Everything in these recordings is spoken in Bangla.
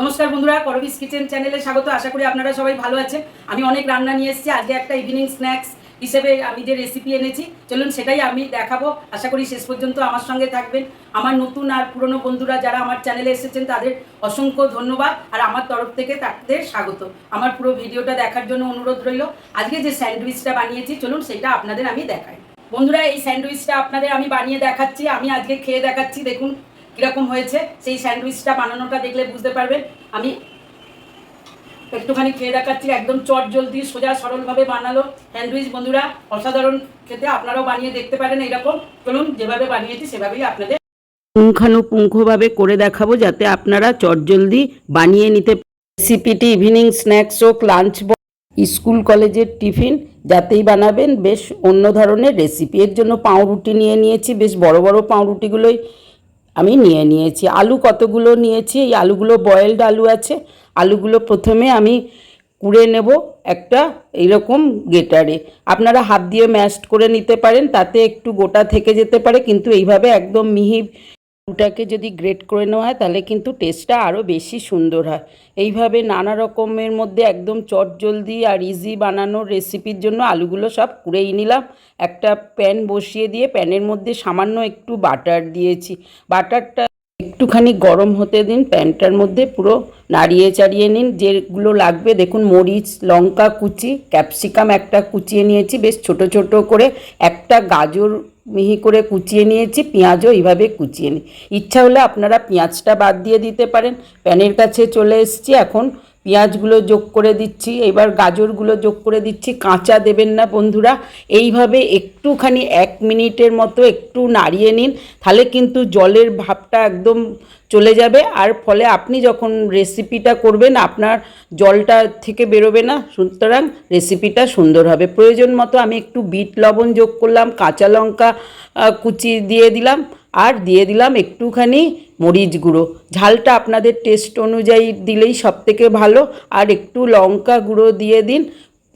নমস্কার বন্ধুরা করবিস কিচেন চ্যানেলে স্বাগত। আশা করি আপনারা সবাই ভালো আছেন। আমি অনেক রান্না নিয়ে এসেছি। আজকে একটা ইভিনিং স্ন্যাক্স হিসেবে আমি যে রেসিপি এনেছি, চলুন সেটাই আমি দেখাবো। আশা করি শেষ পর্যন্ত আমার সঙ্গে থাকবেন। আমার নতুন আর পুরনো বন্ধুরা যারা আমার চ্যানেলে এসেছেন, তাদের অসংখ্য ধন্যবাদ। আর আমার তরফ থেকে তাদের স্বাগত। আমার পুরো ভিডিওটা দেখার জন্য অনুরোধ রইল। আজকে যে স্যান্ডউইচটা বানিয়েছি, চলুন সেটা আপনাদের আমি দেখাই। বন্ধুরা, এই স্যান্ডউইচটা আপনাদের আমি বানিয়ে দেখাচ্ছি। আমি আজকে খেয়ে দেখাচ্ছি, দেখুন। কীরকম হয়েছে, সেই স্যান্ডউইচটা বানানোটা দেখলে বুঝতে পারবেন। আমি একটুখানি খেয়ে দেখাচ্ছি, একদম চট জলদি, সোজা সরলভাবে বানালো। স্যান্ডউইচ বন্ধুরা, অসাধারণ খেতে আপনারাও বানিয়ে দেখতে পারেন এরকম চলুন, যেভাবে বানিয়েছি সেভাবেই আপনাদের পুঙ্খানুপুঙ্খভাবে করে দেখাবো, যাতে আপনারা চটজলদি বানিয়ে নিতে রেসিপিটি ইভিনিং স্ন্যাক্স হোক, লাঞ্চ স্কুল কলেজের টিফিন, যাতেই বানাবেন। বেশ অন্য ধরনের রেসিপি। এর জন্য পাউরুটি নিয়ে নিয়েছি। বেশ বড় বড় পাউরুটিগুলোই আমি নিয়ে নিয়েছি। আলু কতগুলো নিয়েছি? এই আলুগুলো বয়েলড আলু আছে। আলুগুলো প্রথমে আমি কুড়ে নেব একটা এইরকম গেটারে আপনারা হাত দিয়ে ম্যাশড করে নিতে পারেন, তাতে একটু গোটা থেকে যেতে পারে, কিন্তু এইভাবে একদম মিহি আলুটাকে যদি গ্রেট করে নেওয়া হয়, তাহলে কিন্তু টেস্টটা আরও বেশি সুন্দর হয়। এইভাবে নানা রকমের মধ্যে একদম চট জলদি আর ইজি বানানোর রেসিপির জন্য আলুগুলো সব কুড়েই নিলাম। একটা প্যান বসিয়ে দিয়ে প্যানের মধ্যে সামান্য একটু বাটার দিয়েছি। বাটারটা একটুখানি গরম হতে দিন প্যানটার মধ্যে পুরো নাড়িয়ে চাড়িয়ে নিন। যেগুলো লাগবে, দেখুন মরিচ, লঙ্কা কুচি ক্যাপসিকাম একটা কুচিয়ে নিয়েছি। বেশ ছোট ছোট করে একটা গাজর মিহি করে কুচিয়ে নিয়েছি, পেঁয়াজও এইভাবে কুচিয়ে নিই ইচ্ছা হলে আপনারা পেঁয়াজটা বাদ দিয়ে দিতে পারেন। প্যানের কাছে চলে এসছি, এখন পেঁয়াজগুলো যোগ করে দিচ্ছি, এবার গাজরগুলো যোগ করে দিচ্ছি, কাঁচা দেবেন না বন্ধুরা। এইভাবে একটুখানি এক মিনিটের মতো একটু নাড়িয়ে নিন, তাহলে কিন্তু জলের ভাবটা একদম চলে যাবে। আর ফলে আপনি যখন রেসিপিটা করবেন, আপনার জলটা থেকে বেরোবে না, সুতরাং রেসিপিটা সুন্দর হবে। প্রয়োজন মতো আমি একটু বিট লবণ যোগ করলাম, কাঁচা লঙ্কা কুচি দিয়ে দিলাম। আর দিয়ে দিলাম একটুখানি মরিচ গুঁড়ো। ঝালটা আপনাদের টেস্ট অনুযায়ী দিলেই সব থেকে ভালো। আর একটু লঙ্কা গুঁড়ো দিয়ে দিন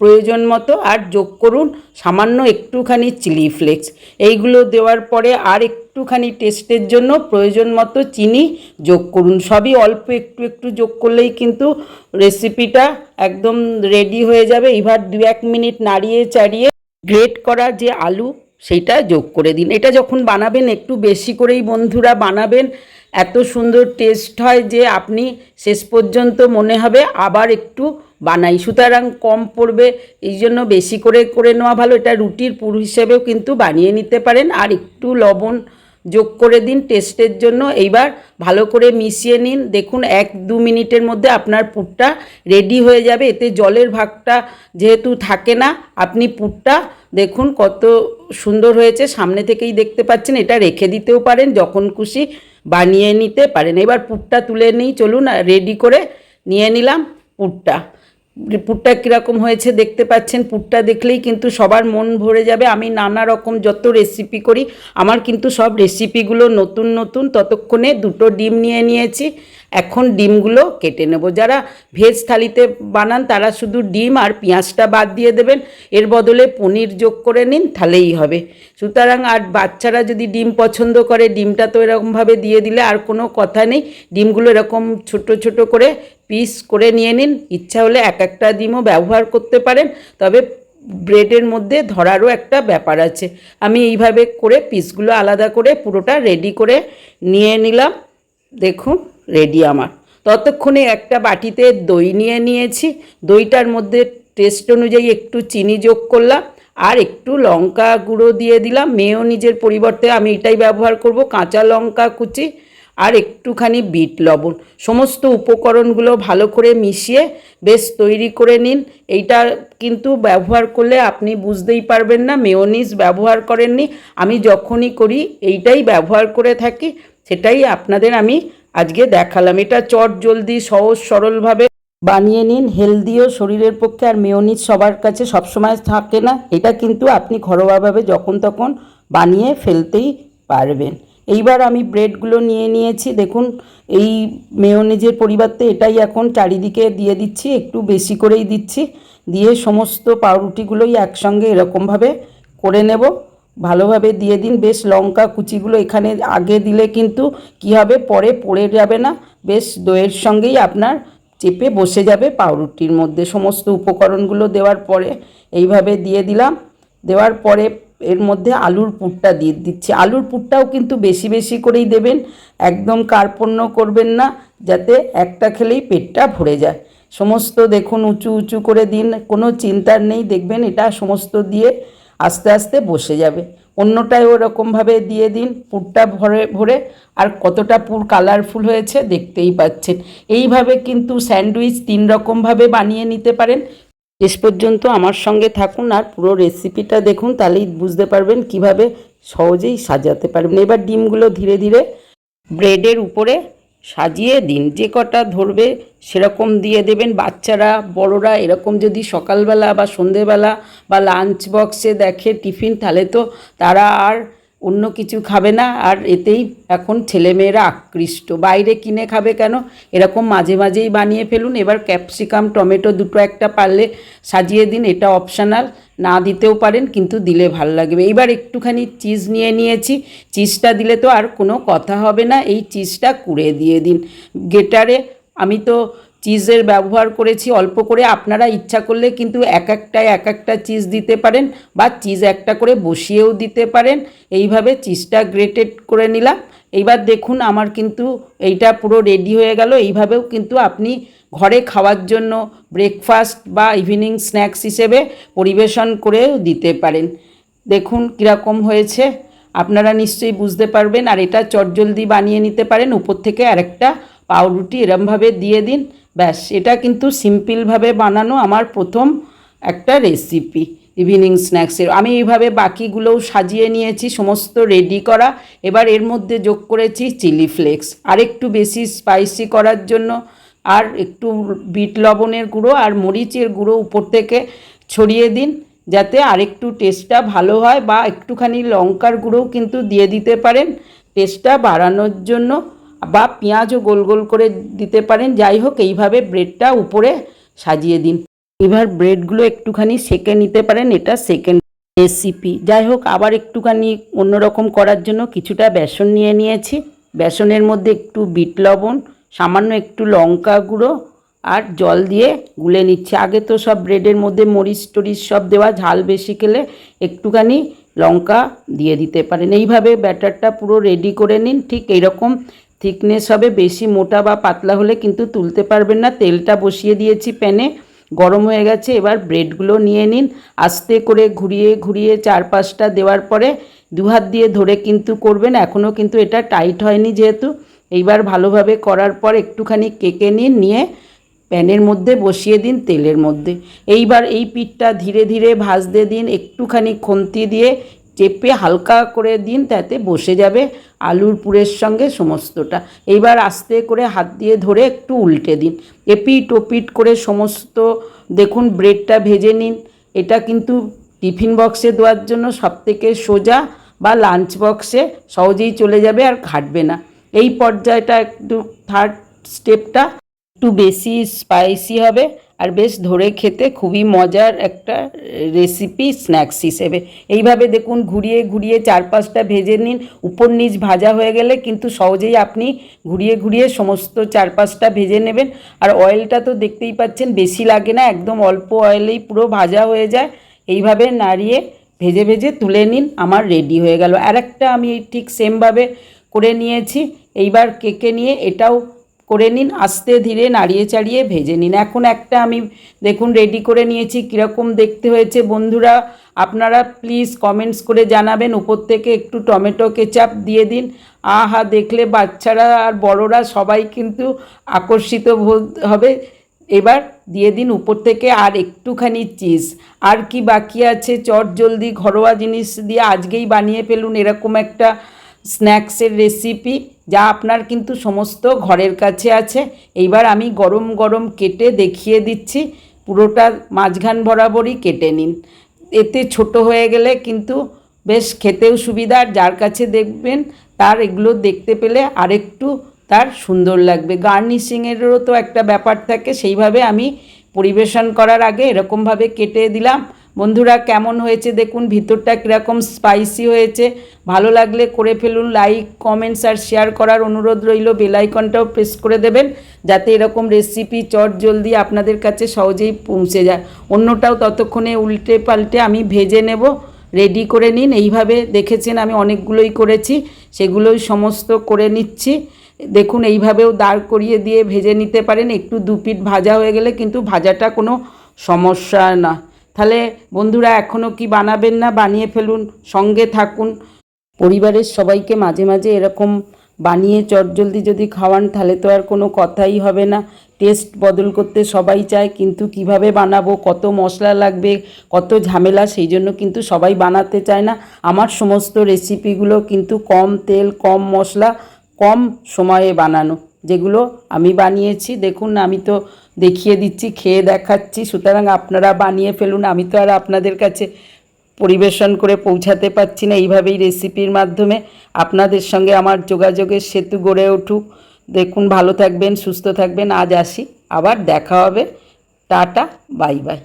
প্রয়োজন মতো আর যোগ করুন সামান্য একটুখানি চিলি ফ্লেক্স। এইগুলো দেওয়ার পরে আর একটুখানি টেস্টের জন্য প্রয়োজন মতো চিনি যোগ করুন। সবই অল্প একটু একটু যোগ করলেই কিন্তু রেসিপিটা একদম রেডি হয়ে যাবে। এবার দু এক মিনিট নাড়িয়ে চাড়িয়ে গ্রেট করা যে আলু সেইটা যোগ করে দিন। এটা যখন বানাবেন, একটু বেশি করেই বন্ধুরা বানাবেন। এত সুন্দর টেস্ট হয় যে আপনি শেষ পর্যন্ত মনে হবে আবার একটু বানাই। সুতরাং কম পড়বে, এই জন্য বেশি করে করে নেওয়া ভালো। এটা রুটির পুর হিসেবেও কিন্তু বানিয়ে নিতে পারেন। আর একটু লবণ যোগ করে দিন টেস্টের জন্য। এইবার ভালো করে মিশিয়ে নিন। দেখুন, এক দু মিনিটের মধ্যে আপনার পুরটা রেডি হয়ে যাবে। এতে জলের ভাগটা যেহেতু থাকে না, আপনি পুরটা দেখুন কত সুন্দর হয়েছে, সামনে থেকেই দেখতে পাচ্ছেন, এটা রেখে দিতেও পারেন, যখন খুশি বানিয়ে নিতে পারেন। এবার পুরটা তুলে নিই, চলুন রেডি করে নিয়ে নিলাম পুরটা। পুরটা কীরকম হয়েছে দেখতে পাচ্ছেন, পুরটা দেখলেই কিন্তু সবার মন ভরে যাবে। আমি নানা রকম যত রেসিপি করি, আমার কিন্তু সব রেসিপিগুলো নতুন নতুন। ততক্ষণে দুটো ডিম নিয়ে নিয়েছি। এখন ডিমগুলো কেটে নেব। যারা ভেজ থালিতে বানান, তারা শুধু ডিম আর পেঁয়াজটা বাদ দিয়ে দেবেন। এর বদলে পনির যোগ করে নিন, তাহলেই হবে। সুতরাং আর বাচ্চারা যদি ডিম পছন্দ করে, ডিমটা তো এরকমভাবে দিয়ে দিলে আর কোনো কথা নেই। ডিমগুলো এরকম ছোট ছোট করে পিস করে নিয়ে নিন। ইচ্ছা হলে এক একটা ডিমও ব্যবহার করতে পারেন, তবে ব্রেডের মধ্যে ধরারও একটা ব্যাপার আছে। আমি এইভাবে করে পিসগুলো আলাদা করে পুরোটা রেডি করে নিয়ে নিলাম। দেখুন রেডি আমার। ততক্ষণে একটা বাটিতে দই নিয়ে নিয়েছি। দইটার মধ্যে টেস্ট অনুযায়ী একটু চিনি যোগ করলাম, আর একটু লঙ্কা গুঁড়ো দিয়ে দিলাম। মেয়েও নিজের পরিবর্তে আমি এটাই ব্যবহার করব, কাঁচা লঙ্কা কুচি। আর একটুখানি বিট লবণ। সমস্ত উপকরণগুলো ভালো করে মিশিয়ে বেশ তৈরি করে নিন। এইটা কিন্তু ব্যবহার করলে আপনি বুঝতেই পারবেন না, মেয়োনিজ ব্যবহার করেননি। আমি যখনই করি, এইটাই ব্যবহার করে থাকি। সেটাই আপনাদের আমি আজকে দেখালাম। এটা চট জলদি, সহজ, সরলভাবে বানিয়ে নিন। হেলদিও শরীরের পক্ষে আর মেয়োনিজ সবার কাছে সবসময় থাকে না। এটা কিন্তু আপনি ঘরোয়াভাবে যখন তখন বানিয়ে ফেলতেই পারবেন। এইবার আমি ব্রেডগুলো নিয়ে নিয়েছি। দেখুন, এই মেয়োনিজের পরিবর্তে এটাই এখন চারিদিকে দিয়ে দিচ্ছি, একটু বেশি করেই দিচ্ছি। দিয়ে সমস্ত পাউরুটিগুলোই একসঙ্গে এরকমভাবে করে নেব। ভালোভাবে দিয়ে দিন। বেশ লঙ্কা কুচিগুলো এখানে আগে দিলে কিন্তু কি হবে, পরে পড়ে যাবে না। বেশ দইয়ের সঙ্গেই আপনার চেপে বসে যাবে পাউরুটির মধ্যে। সমস্ত উপকরণগুলো দেওয়ার পরে এইভাবে দিয়ে দিলাম। দেওয়ার পরে এর মধ্যে আলুর পুরটা দিয়ে দিচ্ছি। আলুর পুরটাও কিন্তু বেশি বেশি করেই দেবেন, একদম কার্পণ্য করবেন না, যাতে একটা খেলেই পেটটা ভরে যায়। সমস্ত দেখুন, উঁচু উঁচু করে দিন, কোনো চিন্তার নেই, দেখবেন এটা সমস্ত দিয়ে আস্তে আস্তে বসে যাবে। অন্যটায় ওরকমভাবে দিয়ে দিন, পুরটা ভরে ভরে, আর কতটা পুর কালারফুল হয়েছে দেখতেই পাচ্ছেন। এইভাবে কিন্তু স্যান্ডউইচ তিন রকমভাবে বানিয়ে নিতে পারেন শেষ পর্যন্ত আমার সঙ্গে থাকুন আর পুরো রেসিপিটা দেখুন, তাহলেই বুঝতে পারবেন কীভাবে সহজেই সাজাতে পারবেন। এবার ডিমগুলো ধীরে ধীরে ব্রেডের উপরে সাজিয়ে দিন। যে কটা ধরবে সেরকম দিয়ে দেবেন। বাচ্চারা, বড়রা এরকম যদি সকালবেলা বা সন্ধেবেলা বা লাঞ্চ বক্সে দেখে টিফিন, তাহলে তো তারা আর অন্য কিছু খাবে না, আর এতেই এখন ছেলেমেয়েরা আকৃষ্ট। বাইরে কিনে খাবে কেন? এরকম মাঝে মাঝেই বানিয়ে ফেলুন। এবার ক্যাপসিকাম, টমেটো দুটো একটা পারলে সাজিয়ে দিন, এটা অপশানাল। না দিতেও পারেন, কিন্তু দিলে ভালো লাগবে। এবার একটুখানি চিজ নিয়ে নিয়েছি। চিজটা দিলে তো আর কোনো কথা হবে না। এই চিজটা কুড়ে দিয়ে দিন। গেটারে আমি তো চিজের ব্যবহার করেছি, অল্প করে। আপনারা ইচ্ছা করলে কিন্তু এক একটায় এক একটা চিজ দিতে পারেন বা চিজ একটা করে বসিয়েও দিতে পারেন। এইভাবে চিজটা গ্রেটেড করে নিলাম। এইবার দেখুন আমার কিন্তু এইটা পুরো রেডি হয়ে গেল। এইভাবেও কিন্তু আপনি ঘরে খাওয়ার জন্য ব্রেকফাস্ট বা ইভিনিং স্ন্যাক্স হিসেবে পরিবেশন করেও দিতে পারেন। দেখুন কীরকম হয়েছে। আপনারা নিশ্চয়ই বুঝতে পারবেন। আর এটা চটজলদি বানিয়ে নিতে পারেন। উপর থেকে আরেকটা পাউরুটি এরমভাবে দিয়ে দিন। ব্যাস, এটা কিন্তু সিম্পলভাবে বানানো আমার প্রথম একটা রেসিপি ইভিনিং স্ন্যাক্সের আমি এইভাবে বাকিগুলোও সাজিয়ে নিয়েছি, সমস্ত রেডি করা। এবার এর মধ্যে যোগ করেছি চিলি ফ্লেক্স আর একটু বেশি স্পাইসি করার জন্য। আর একটু বিট লবণের গুঁড়ো আর মরিচের গুঁড়ো উপর থেকে ছড়িয়ে দিন, যাতে আরেকটু টেস্টটা ভালো হয় বা একটুখানি লঙ্কার গুঁড়োও কিন্তু দিয়ে দিতে পারেন টেস্টটা বাড়ানোর জন্য। বা পেঁয়াজও গোল গোল করে দিতে পারেন। যাই হোক, এইভাবে ব্রেডটা উপরে সাজিয়ে দিন। এবার ব্রেডগুলো একটুখানি সেকে নিতে পারেন। এটা সেকেন্ড রেসিপি যাই হোক, আবার একটুখানি অন্যরকম করার জন্য কিছুটা বেসন নিয়ে নিয়েছি। বেসনের মধ্যে একটু বিট লবণ, সামান্য একটু লঙ্কা গুঁড়ো আর জল দিয়ে গুলে নিচ্ছে। আগে তো সব ব্রেডের মধ্যে মরিচ টরিচ সব দেওয়া, ঝাল বেশি খেলে একটুখানি লঙ্কা দিয়ে দিতে পারেন। এইভাবে ব্যাটারটা পুরো রেডি করে নিন। ঠিক এইরকম থিকনেস হবে, বেশি মোটা বা পাতলা হলে কিন্তু তুলতে পারবেন না। তেলটা বসিয়ে দিয়েছি প্যানে, গরম হয়ে গেছে। এবার ব্রেডগুলো নিয়ে নিন। আস্তে করে ঘুরিয়ে ঘুরিয়ে চার পাঁচটা দেওয়ার পরে দু হাত দিয়ে ধরে কিন্তু করবেন। এখনও কিন্তু এটা টাইট হয়নি যেহেতু। এইবার ভালোভাবে করার পর একটুখানি কেকে নিন, নিয়ে প্যানের মধ্যে বসিয়ে দিন তেলের মধ্যে। এইবার এই পিঠটা ধীরে ধীরে ভাজতে দিন। একটুখানি খুন্তি দিয়ে চেপে হালকা করে দিন, তাতে বসে যাবে আলুর পুরের সঙ্গে সমস্তটা। এইবার আস্তে করে হাত দিয়ে ধরে একটু উল্টে দিন। এপিট ওপিট করে সমস্ত, দেখুন, ব্রেডটা ভেজে নিন। এটা কিন্তু টিফিন বক্সে দেওয়ার জন্য সবথেকে সোজা বা লাঞ্চ বক্সে সহজেই চলে যাবে আর ঘাটবে না। এই পর্যায়টা একটু থার্ড স্টেপটা একটু বেশি স্পাইসি হবে আর বেশ ধরে খেতে খুবই মজার একটা রেসিপি স্ন্যাক্স হিসেবে। এইভাবে দেখুন ঘুরিয়ে ঘুরিয়ে চার পাঁচটা ভেজে নিন। উপর নিচ ভাজা হয়ে গেলে কিন্তু সহজেই আপনি ঘুরিয়ে ঘুরিয়ে সমস্ত চার পাঁচটা ভেজে নেবেন। আর অয়েলটা তো দেখতেই পাচ্ছেন বেশি লাগে না, একদম অল্প অয়েলেই পুরো ভাজা হয়ে যায়। এইভাবে নাড়িয়ে ভেজে ভেজে তুলে নিন, আমার রেডি হয়ে গেল। আর একটা আমি ঠিক সেমভাবে করে নিয়েছি। এইবার কেকে নিয়ে এটাও করে নিন, আস্তে ধীরে নাড়িয়ে চাড়িয়ে ভেজে নিন। এখন একটা আমি, দেখুন রেডি করে নিয়েছি, কীরকম দেখতে হয়েছে বন্ধুরা। আপনারা প্লিজ কমেন্টস করে জানাবেন, উপর থেকে একটু টমেটো কেচাপ দিয়ে দিন। আহা, দেখলে বাচ্চারা আর বড়রা সবাই কিন্তু আকর্ষিত হবে। এবার দিয়ে দিন উপর থেকে আর একটুখানি চিজ আর কি বাকি আছে? চট জলদি ঘরোয়া জিনিস দিয়ে আজকেই বানিয়ে ফেলুন, এরকম একটা স্ন্যাক্সের রেসিপি যা আপনার কিন্তু সমস্ত ঘরের কাছে আছে। এইবার আমি গরম গরম কেটে দেখিয়ে দিচ্ছি। পুরোটা মাঝখান বরাবরই কেটে নিন। এতে ছোট হয়ে গেলে কিন্তু বেশ খেতেও সুবিধা। আর যার কাছে দেখবেন তার এগুলো দেখতে পেলে আরেকটু তার সুন্দর লাগবে। গার্নিশিংয়েরও তো একটা ব্যাপার থাকে। সেইভাবে আমি পরিবেশন করার আগে এরকমভাবে কেটে দিলাম। বন্ধুরা, কেমন হয়েছে দেখুন, ভিতরটা কীরকম স্পাইসি হয়েছে। ভালো লাগলে করে ফেলুন লাইক কমেন্টস আর শেয়ার করার অনুরোধ রইল। বেলাইকনটাও প্রেস করে দেবেন, যাতে এরকম রেসিপি চট জলদি আপনাদের কাছে সহজেই পৌঁছে যায়। অন্যটাও ততক্ষণে উল্টে পাল্টে আমি ভেজে নেব রেডি করে নিন। এইভাবে দেখেছেন, আমি অনেকগুলোই করেছি, সেগুলোই সমস্ত করে নিচ্ছি। দেখুন, এইভাবেও দাঁড় করিয়ে দিয়ে ভেজে নিতে পারেন। একটু দু পিঠ ভাজা হয়ে গেলে কিন্তু ভাজাটা কোনো সমস্যা না। তাহলে বন্ধুরা এখনও কি বানাবেন না? বানিয়ে ফেলুন, সঙ্গে থাকুন। পরিবারের সবাইকে মাঝে মাঝে এরকম বানিয়ে চটজলদি যদি খাওয়ান, তাহলে তো আর কোনো কথাই হবে না। টেস্ট বদল করতে সবাই চায়, কিন্তু কীভাবে বানাবো? কত মশলা লাগবে? কত ঝামেলা? সেই জন্য কিন্তু সবাই বানাতে চায় না। আমার সমস্ত রেসিপিগুলো কিন্তু কম তেল, কম মশলা, কম সময়ে বানানো, যেগুলো আমি বানিয়েছি। দেখুন, আমি তো দেখিয়ে দিচ্ছি, খেয়ে দেখাচ্ছি। সুতরাং আপনারা বানিয়ে ফেলুন, আমি তো আর আপনাদের কাছে পরিবেশন করে পৌঁছাতে পারছি না। এইভাবেই রেসিপির মাধ্যমে আপনাদের সঙ্গে আমার যোগাযোগের সেতু গড়ে উঠুক। দেখুন, ভালো থাকবেন, সুস্থ থাকবেন। আজ আসি, আবার দেখা হবে। Tata, bye bye.